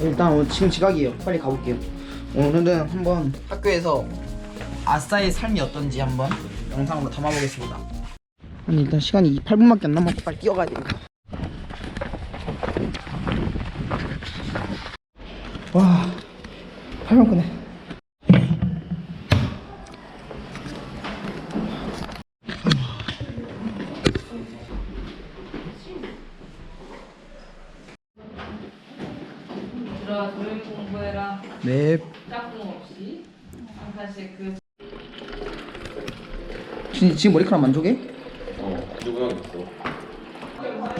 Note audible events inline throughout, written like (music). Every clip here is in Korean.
일단 오늘 지금 지각이에요. 빨리 가볼게요. 오늘은 한번 학교에서 아싸의 삶이 어떤지 한번 영상으로 담아보겠습니다. 아니 일단 시간이 8분밖에 안 남았고 빨리 뛰어가야 됩니다. 와, 8분 끄네. 들어와 조용히 공부해라. 네. 짝꿍 없이 한 칸씩 그 지금, 지금 머리카락 만족해?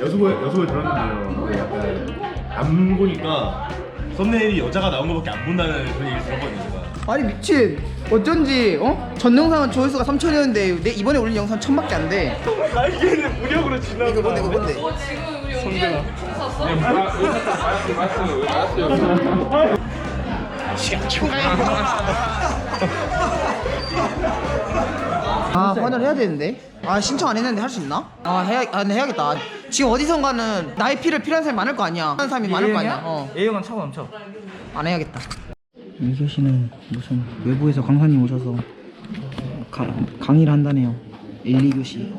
여수고에 여수고에 들었는데요. 그 약간 안 보니까 썸네일이 여자가 나온 것밖에 안 본다는 그런 얘기를 들었거든요. 제가. 아니 미친 어쩐지 어? 전 영상은 조회수가 3천이었는데 내 이번에 올린 영상 1000밖에 안 돼. 날개는 무력으로 지나가. 이거 뭔데 이거 뭔데? 너 지금 우리 용기야 총 샀어? 아 환원 해야 되는데? 아 신청 안 했는데 할 수 있나? 아 해야 아 근데 해야겠다. 지금 어디선가는 나의 피를 필요한 사람이 많을 거 아니야. 필요한 사람이 많을 거 아니야. 어. A형은 차고 넘쳐. 안 해야겠다. 이교 씨는 무슨 외부에서 강사님 오셔서 강, 강의를 한다네요. 1, 2교시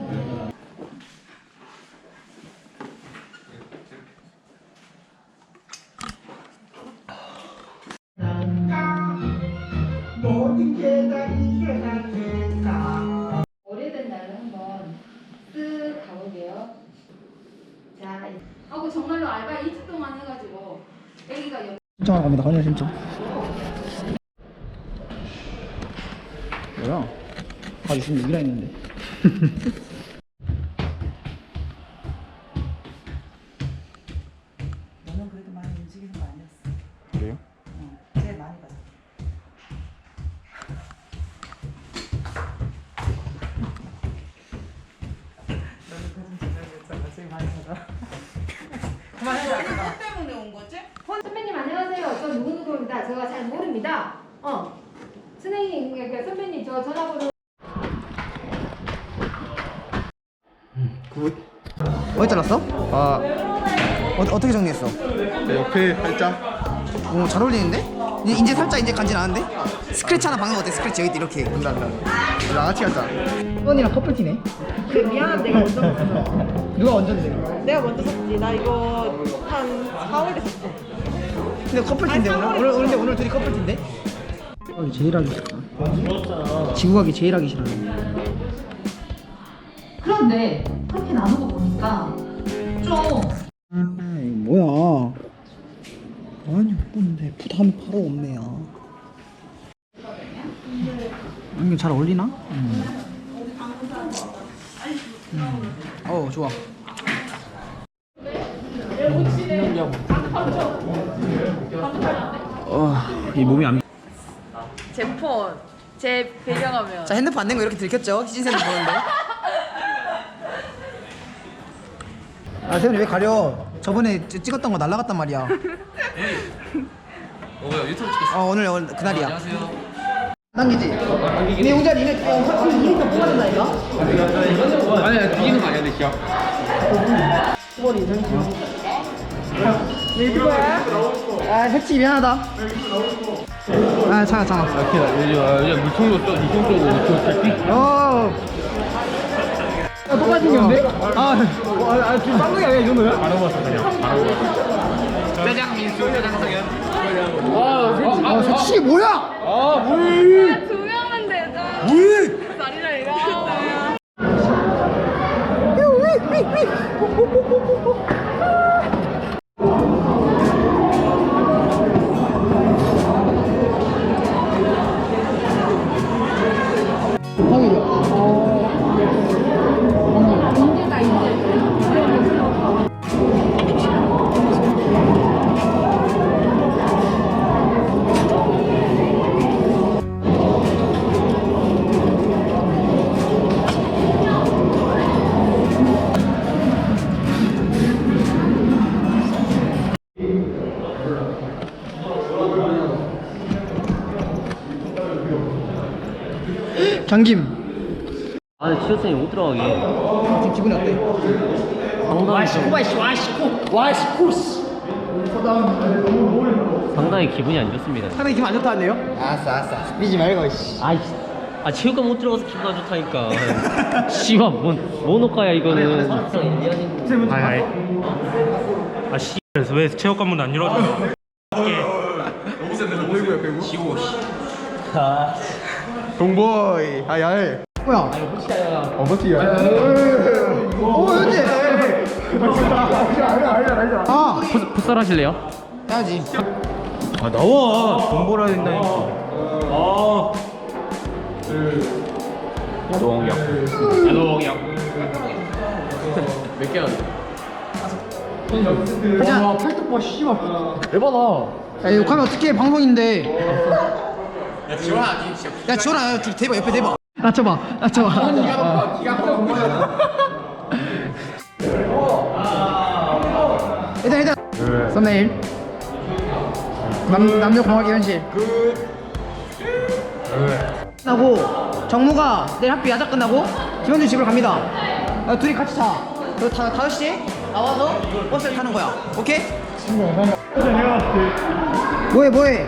환원 신청 뭐야 아 26이라 했는데 (laughs) 너는 그래도 많이 움직이는 거 아니었어. 그래요? 어, 제일 많이 봤어. (laughs) 너는 그런 생각했잖아. 제일 많이. 선배님 안녕하세요. (laughs) 저 누구누구입니다. 제가 잘 모릅니다. 어. 선생님, 그 선배님 저 전화번호 어디 잘랐어? 아 어, 어떻게 정리했어? 옆에 살짝. 오, 잘 어울리는데? 이제, 이제 살짝 이제 간지 나는데? 스크래치 하나 박는 거 어때? 스크래치 여기 이렇게 감사합니다. 양아치 같다. 수원이랑 커플티네 그래 미안한 내가 먼저 샀어 누가 얹었는데? 내가 먼저 샀지 나 이거 한 4월에 샀어 근데 커플티인데 아니, 오늘? 오늘, 오늘, 근데 오늘 둘이 커플티인데? 하기 제일 하기 싫다. 지구 가기 제일 하기 싫어. 그런데 그렇게 나눈 거 보니까 좀 아이 뭐야. 아니 없는데. 부담이 바로 없네야 이게 잘 어울리나? 음. 음. 어 좋아 어, 이 몸이 안. 제 폰, 제 배경화면. 자 핸드폰 안 된 거 이렇게 들켰죠? 희진쌤이 보는데. 아 세훈이 왜 가려? 저번에 찍- 찍었던 거 날라갔단 말이야. 어, 뭐야 유튜브 찍겠어? 어 오늘 오늘 그날이야. 안녕하세요. 당기지. 네 용자 니네 어 사실 이니까 뽑아낸다니까. 아니야 뒤지는 거 아니야 내 기억. 네 이거야. 아 색치 미안하다. 아 잠깐 잠깐. 요즘 요즘 물총도 써 이총 쏘고 물총 쏘기. 어. 야, 생겼는데? 아, 어, 아, 아, 지금 쌍둥이 아니야, 이 정도야? 바로 봤어 그냥. 바로 봤어. 회장 민수 회장 성현. 아, 색치 뭐야? 두명 장김. 아, 치어쌤이 못 들어가게. 지금 기분이 어때? 상당히 좀. 기분이 안 좋습니다. 상당히 기분 안 좋다는데요? 알았어 알았어 삐지 말고 씨 아이, 아 체육관 못 들어가서 기분 안 좋다니까. (laughs) 씨발 뭔 모노카야 이거는. 아이 아이 아 씨 그래서 왜 체육관 문 안 열어줘 (laughs) 동보이 아야해 뭐야 어 버티야 오 현지 아 풋- 풋살 하실래요? 해야지 아 나와 돈 벌어야 된다니까 아 노홍영 아 노홍영 몇 개야? 가자 팔뚝 봐 씨발 대박아 야 욕하면 어떡해 방송인데 야 지원아 야 지원아 대봐 옆에 대봐 낮춰봐. 낮춰봐 일단 일단. 썸네일. 남, 남녀 공학의 현실. 끝나고 정무가 내일 학교 야자 끝나고 김현준 집으로 갑니다. 아, 둘이 같이 자. 그리고 다, 5시에 나와서 버스를 타는 거야. 오케이? 뭐해 뭐해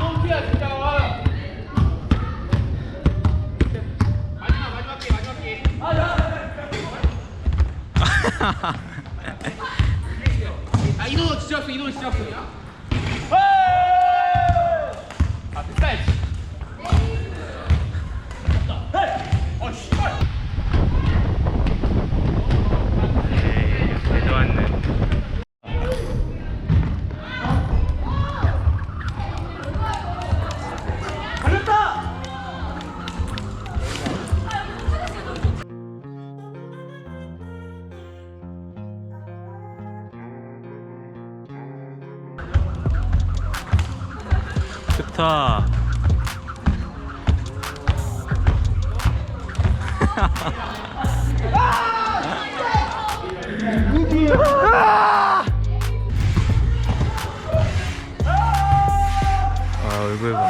그래도 좋다. 아 얼굴 봐.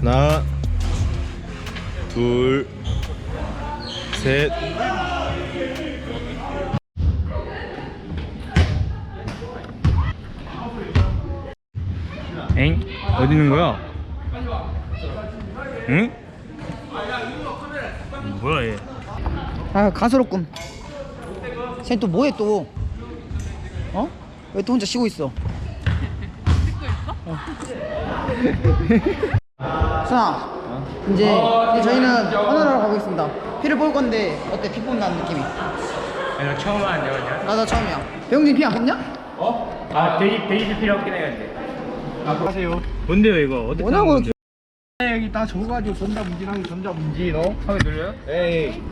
하나 둘 셋 있는 거야? 응? 뭐야 얘? 아 가소롭군. 쟤또 뭐해 또? 어? 왜 또 혼자 쉬고 있어? 찍고 있어? 수아, 이제, 이제 저희는 헌혈하러 가고 있습니다. 피를 뽑을 건데 어때? 피 뽑는다는 느낌이? 아니 나 처음 하는데 그냥 나도 처음이야. 배용진 피 안 뽑냐? 아 데이 데이지 필요 없긴 아 하세요 뭔데요 이거 어떻게 뭐냐고 하는 건데? 여기 딱 적어가지고 전자문지랑 전자문지 너. 하면 눌려요? 에이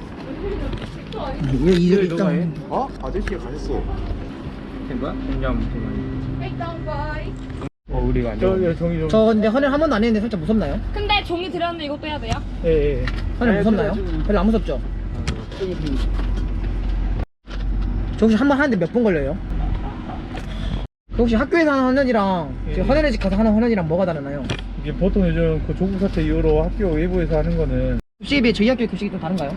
왜 이제 일단 어? 아저씨가 가셨어 된 거야? 된장 어 우리가 안 돼. 정이 좀저 근데 헌혈 한 번도 안 했는데 살짝 무섭나요? 근데 종이 드렸는데 이것도 해야 돼요? 예예 헌혈 무섭나요? 별로 안 무섭죠? 저 혹시 한 번 하는데 몇 분 걸려요? 그 혹시 학교에서 하는 헌혈이랑 지금 헌혈의 집 가서 하는 헌혈이랑 뭐가 다르나요? 이게 보통 요즘 그 조국 사태 이후로 학교 외부에서 하는 거는 급식에 비해 저희 학교 급식이 좀 다른가요?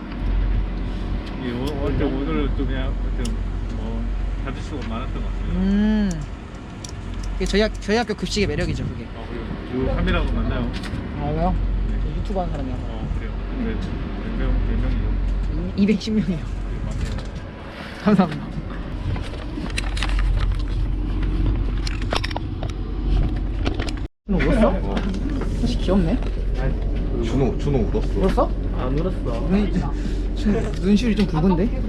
이게 오- 어때 오늘 또 그냥 뭐 받으시고 많았던 것 같아요. 음. 그게 저희, 학, 저희 학교 급식의 매력이죠, 그게. 어 그리고 그 카메라도 만나요. 아, 왜요? 저 유튜브 하는 사람이야. 어 그래요. 근데 몇명 몇 명이요? 210명이요. 감사합니다. 너 울었어? 사실 귀엽네. 준호 준호 울었어 울었어? 안 울었어. 눈이, 지금 눈시울이 좀 붉은데?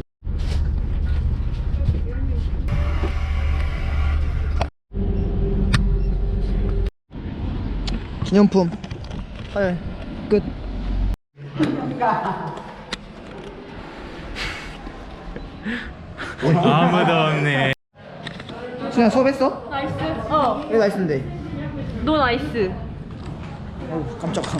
기념품 헐 끝. 아무도 없네. 수야 수업했어? 나이스. 어, 왜 나있는데? 너 나이스. 어우 깜짝아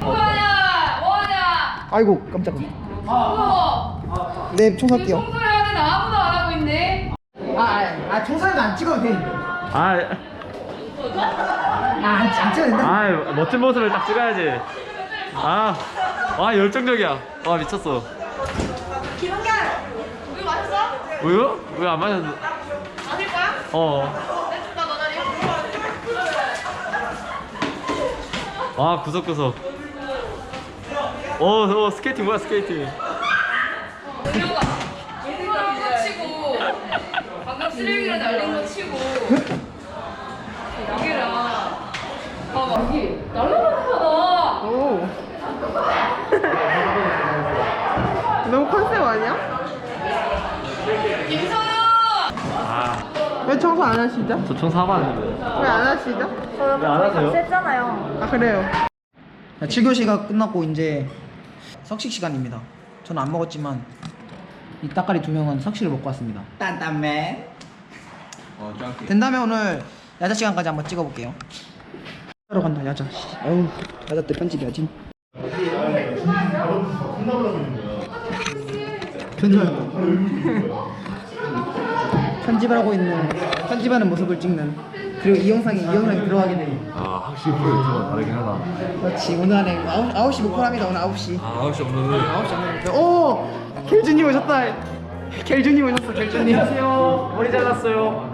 뭐하냐? 뭐하냐? 아이고 깜짝아 뭐? 네 청소할게요 청소해야 되나 아무도 안 하고 있네. 아, 아, 아 청소는 안 찍어도 돼 아, 아, 안, 안 찍어도 된다 아 멋진 모습을 딱 찍어야지. 아, 와 열정적이야. 와 미쳤어. 김은경, 우유 마셨어? 우유? 우유 안 마셨는데. 마실 거야? 어. 내줄까 너 자리? 와 구석구석. 오, 오 스케이팅 뭐야 스케이팅. 얘들아 거 치고 방금 쓰레기를 날린 거 치고 여기랑 봐봐 여기 날라가잖아. 오. 너무 컨셉 아니야? 김선우. 아, 왜 청소 안 하시죠? 저 청소하봤는데. 왜 안 하시죠? 왜안 하세요? 셌잖아요. 아, 그래요. 7교시가 끝났고 이제 석식 시간입니다. 저는 안 먹었지만 이 따까리 두 명은 석식을 먹고 왔습니다. 딴딴맨 된다면 오늘 야자 시간까지 한번 찍어볼게요. 하러 간다 야자. 어우 야자 때 편집해야지 편집 편집을 하고 있는 편집하는 모습을 찍는. 그리고 이 영상이 이 영상이 들어가게 돼. 아 유튜버가 다르긴 하다. 그렇지. 오늘 안에 아홉, 아홉 시 목표랍니다 오늘 아홉 시. 아 혹시 없는 아홉 시 안에 오 켈준님 오셨다. 켈준님 오셨어 켈준님. 안녕하세요. 머리 잘랐어요.